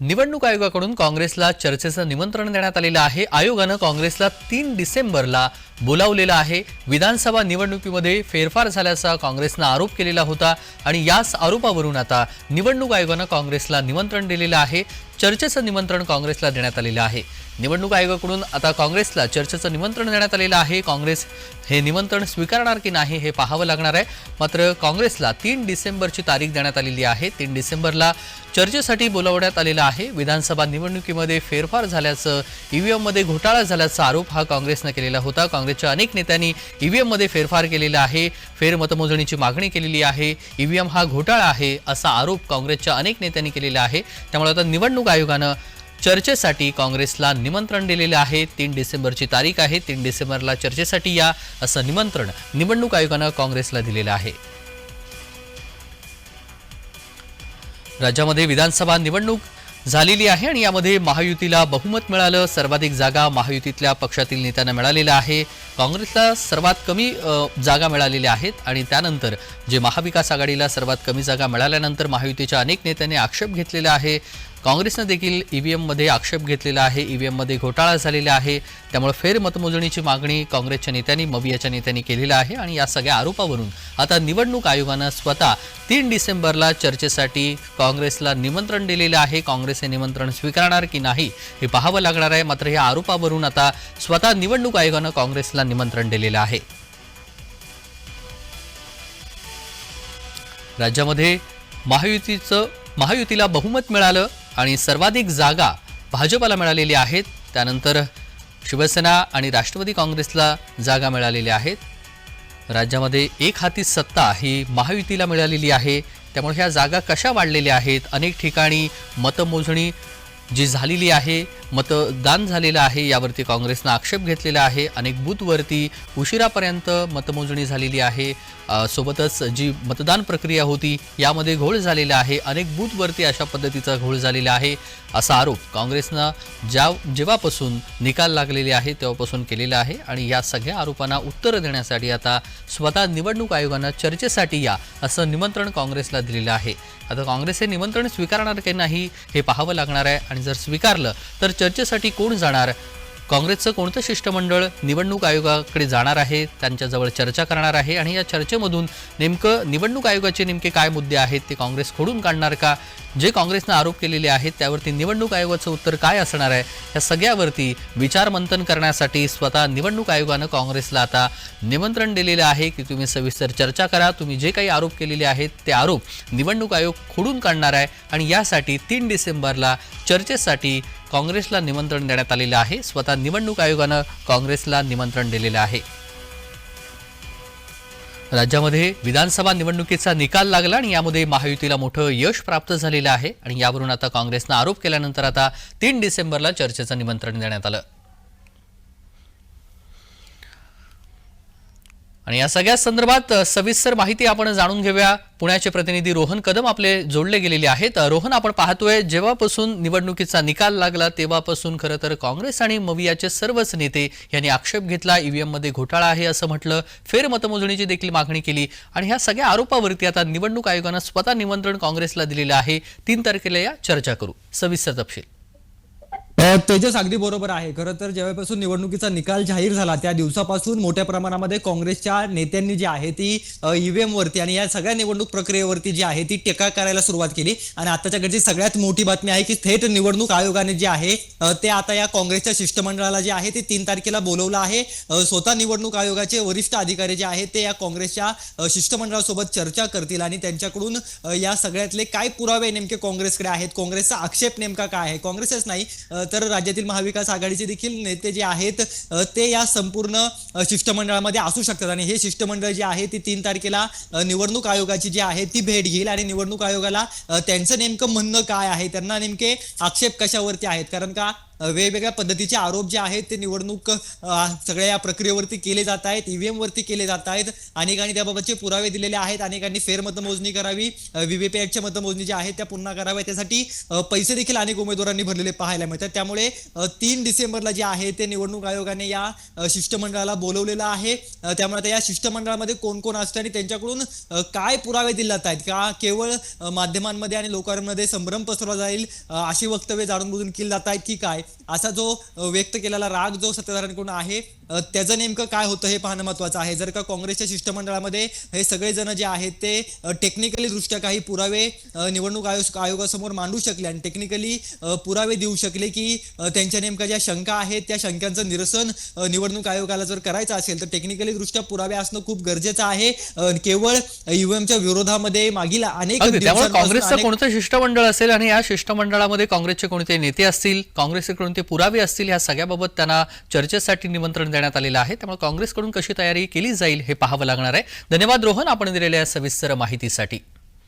निवडणूक आयोगाकडून काँग्रेसला चर्चेचं निमंत्रण देण्यात आलेलं आहे. आयोगानं काँग्रेसला तीन डिसेंबरला बोलावलेलं आहे. विधानसभा निवडणुकीमध्ये फेरफार झाल्याचा काँग्रेसनं आरोप केलेला होता आणि याच आरोपावरून आता निवडणूक आयोगानं काँग्रेसला निमंत्रण दिलेलं आहे. चर्चेचं निमंत्रण काँग्रेसला देण्यात आलेलं आहे. निवडणूक आयोगाकडून आता काँग्रेसला चर्चेचं निमंत्रण देण्यात आलेलं आहे. काँग्रेस हे निमंत्रण स्वीकारणार की नाही हे पाहावं लागणार आहे. मात्र काँग्रेसला तीन डिसेंबरची तारीख देण्यात आलेली आहे. तीन डिसेंबरला चर्चेसाठी बोलावण्यात आलेलं आहे. विधानसभा निवडणुकीमध्ये फेरफार झाल्याचं ईव्हीएममध्ये घोटाळा झाल्याचा आरोप हा काँग्रेसनं केलेला होता. काँग्रेसच्या अनेक नेत्यांनी ईव्हीएममध्ये फेरफार केलेला आहे. फेरमतमोजणीची मागणी केलेली आहे. ईव्हीएम हा घोटाळा आहे असा आरोप काँग्रेसच्या अनेक नेत्यांनी केलेला आहे. त्यामुळे आता निवडणूक आयोगानं चर्चेसाठी काँग्रेसला निमंत्रण दिलेलं आहे. तीन डिसेंबरची तारीख आहे. तीन डिसेंबरला चर्चेसाठी या असं निमंत्रण निवडणूक आयोगानं काँग्रेसला दिलेलं आहे. राज्यामध्ये विधानसभा निवडणूक झालेली आहे आणि यामध्ये महायुतीला बहुमत मिळालं. सर्वाधिक जागा महायुतीतल्या पक्षातील नेत्यांना मिळालेल्या आहे. काँग्रेसला सर्वात कमी जागा मिळालेल्या आहेत आणि त्यानंतर जे महाविकास आघाडीला सर्वात कमी जागा मिळाल्यानंतर महायुतीच्या अनेक नेत्यांनी आक्षेप घेतलेला आहे. काँग्रेसनं देखील ईव्हीएममध्ये आक्षेप घेतलेला आहे. ईव्हीएममध्ये घोटाळा झालेला आहे. त्यामुळे फेर मतमोजणीची मागणी काँग्रेसच्या नेत्यांनी मवियाच्या नेत्यांनी केलेली आहे आणि या सगळ्या आरोपावरून आता निवडणूक आयोगानं स्वतः तीन डिसेंबरला चर्चेसाठी काँग्रेसला निमंत्रण दिलेलं आहे. काँग्रेस हे निमंत्रण स्वीकारणार की नाही हे पाहावं लागणार आहे. मात्र या आरोपावरून आता स्वतः निवडणूक आयोगानं काँग्रेसला निमंत्रण दिलेलं आहे. राज्यामध्ये महायुतीचं महायुतीला बहुमत मिळालं. आणि सर्वाधिक जागा भाजपला मिळालेली आहेत. त्यानंतर शिवसेना आणि राष्ट्रवादी काँग्रेसला जागा मिळालेल्या आहेत. राज्यामध्ये एक हाती सत्ता ही महायुतीला मिळालेली आहे. त्यामुळे ह्या जागा कशा वाढलेल्या आहेत? अनेक ठिकाणी मतमोजणी जी झालेली आहे मतदान झालेलं आहे यावरती काँग्रेसनं आक्षेप घेतलेला आहे. अनेक बूथवरती उशिरापर्यंत मतमोजणी झालेली आहे. सोबतच जी मतदान प्रक्रिया होती यामध्ये घोळ झालेला आहे. अनेक बूथवरती अशा पद्धतीचा घोळ झालेला आहे असा आरोप काँग्रेसनं ज्या जेव्हापासून निकाल लागलेले आहे तेव्हापासून केलेला आहे. आणि या सगळ्या आरोपांना उत्तरं देण्यासाठी आता स्वतः निवडणूक आयोगानं चर्चेसाठी या असं निमंत्रण काँग्रेसला दिलेलं आहे. आता काँग्रेस हे निमंत्रण स्वीकारणार की नाही हे पाहावं लागणार आहे. आणि जर स्वीकारलं तर चर्चेसाठी कोण जाणार? काँग्रेसचं कोणतं शिष्टमंडळ निवडणूक आयोगाकडे जाणार आहे? त्यांच्याजवळ चर्चा करणार आहे? आणि या चर्चेमधून नेमकं निवडणूक आयोगाचे नेमके काय मुद्दे आहेत? ते काँग्रेस खोडून काढणार का? जे काँग्रेसनं आरोप केलेले आहेत त्यावरती निवडणूक आयोगाचं उत्तर काय असणार आहे या सगळ्यावरती विचारमंथन करण्यासाठी स्वतः निवडणूक आयोगानं काँग्रेसला आता निमंत्रण दिलेलं आहे की तुम्ही सविस्तर चर्चा करा. तुम्ही जे काही आरोप केलेले आहेत ते आरोप निवडणूक आयोग खोडून काढणार आहे आणि यासाठी तीन डिसेंबरला चर्चेसाठी काँग्रेसला निमंत्रण देण्यात आलेलं आहे. स्वतः निवडणूक आयोगानं काँग्रेसला निमंत्रण दिलेलं आहे. राज्यामध्ये विधानसभा निवडणुकीचा निकाल लागला आणि यामध्ये महायुतीला मोठं यश प्राप्त झालेलं आहे. आणि यावरून आता काँग्रेसनं आरोप केल्यानंतर आता तीन डिसेंबरला चर्चेचं निमंत्रण देण्यात आलं. आणि या सगळ्या संदर्भात सविस्तर माहिती आपण जाणून घेऊया. पुण्याचे प्रतिनिधी रोहन कदम आपले जोडले गेलेले आहेत. रोहन आपण पाहतोय जेव्हापासून निवडणुकीचा निकाल लागला तेव्हापासून खरं तर काँग्रेस आणि मवियाचे सर्वच नेते यांनी आक्षेप घेतला. ईव्हीएममध्ये घोटाळा आहे असं म्हटलं. फेर मतमोजणीची देखील मागणी केली. आणि ह्या सगळ्या आरोपावरती आता निवडणूक आयोगानं स्वतः निमंत्रण काँग्रेसला दिलेलं आहे. तीन तारखेला या चर्चा करू. सविस्तर तपशील. तेजस अगदी बरोबर आहे. खरं तर जेव्हापासून निवडणुकीचा निकाल जाहीर झाला त्या दिवसापासून मोठ्या प्रमाणामध्ये काँग्रेसच्या नेत्यांनी जी आहे ती ईव्हीएम वरती आणि या सगळ्या निवडणूक प्रक्रियेवरती जी आहे ती टीका करायला सुरुवात केली. आणि आताच्या घडची सगळ्यात मोठी बातमी आहे की थेट निवडणूक आयोगाने जे आहे ते आता या काँग्रेसच्या शिष्टमंडळाला जे आहे ते तीन तारखेला बोलवलं आहे. स्वतः निवडणूक आयोगाचे वरिष्ठ अधिकारी जे आहेत ते या काँग्रेसच्या शिष्टमंडळासोबत चर्चा करतील आणि त्यांच्याकडून या सगळ्यातले काय पुरावे नेमके काँग्रेसकडे आहेत? काँग्रेसचा आक्षेप नेमका काय आहे? काँग्रेसच नाही तर राज्यातील महाविकास आघाडीचे देखील नेते जे आहेत ते या संपूर्ण शिष्टमंडळामध्ये असू शकतात. आणि हे शिष्टमंडळ जे आहे ती तीन तारखेला निवडणूक आयोगाची जी आहे ती भेट घेईल आणि निवडणूक आयोगाला त्यांचं नेमकं म्हणणं काय आहे? त्यांना नेमके आक्षेप कशावरती आहेत? कारण का वेगवेगळ्या पद्धतीचे आरोप जे आहेत ते निवडणूक सगळ्या या प्रक्रियेवरती केले जात आहेत ईव्हीएम वरती केले जात आहेत. अनेकांनी त्याबाबतचे पुरावे दिलेले आहेत अनेकांनी फेरमतमोजणी करावी व्हीव्हीपॅटच्या मतमोजणी ज्या आहेत त्या पुन्हा कराव्या. त्यासाठी पैसे देखील अनेक उमेदवारांनी भरलेले पाहायला मिळतात. त्यामुळे तीन डिसेंबरला जे आहे ते निवडणूक आयोगाने या शिष्टमंडळाला बोलवलेलं आहे. त्यामुळे आता या शिष्टमंडळामध्ये कोण कोण असतं आणि त्यांच्याकडून काय पुरावे दिले जात आहेत? का केवळ माध्यमांमध्ये आणि लोकांमध्ये संभ्रम पसरला जाईल अशी वक्तव्य जाणून बुजून केली जात आहेत की काय? असा जो व्यक्त केलेला राग जो सत्ताधाऱ्यांकडून आहे त्याचं नेमकं काय होतं हे पाहणं महत्वाचं आहे. जर का काँग्रेसच्या शिष्टमंडळामध्ये हे सगळेजण जे आहेत ते टेक्निकली दृष्ट्या काही पुरावे निवडणूक आयोग आयोगासमोर मांडू शकले आणि टेक्निकली पुरावे देऊ शकले की त्यांच्या नेमक्या ज्या शंका आहेत त्या शंकांचं निरसन निवडणूक आयोगाला जर करायचं असेल तर टेक्निकली दृष्ट्या पुरावे असणं खूप गरजेचं आहे. केवळ ईव्हीएमच्या विरोधामध्ये मागील अनेक काँग्रेसचं कोणतं शिष्टमंडळ असेल आणि या शिष्टमंडळामध्ये काँग्रेसचे कोणते नेते असतील? काँग्रेसचे कोणते पुरावे असतील या सगळ्याबाबत त्यांना चर्चेसाठी निमंत्रण देण्यात आलेलं आहे. त्यामुळे काँग्रेसकडून कशी तयारी केली जाईल हे पाहावं लागणार आहे. धन्यवाद रोहन आपण दिलेल्या सविस्तर माहितीसाठी.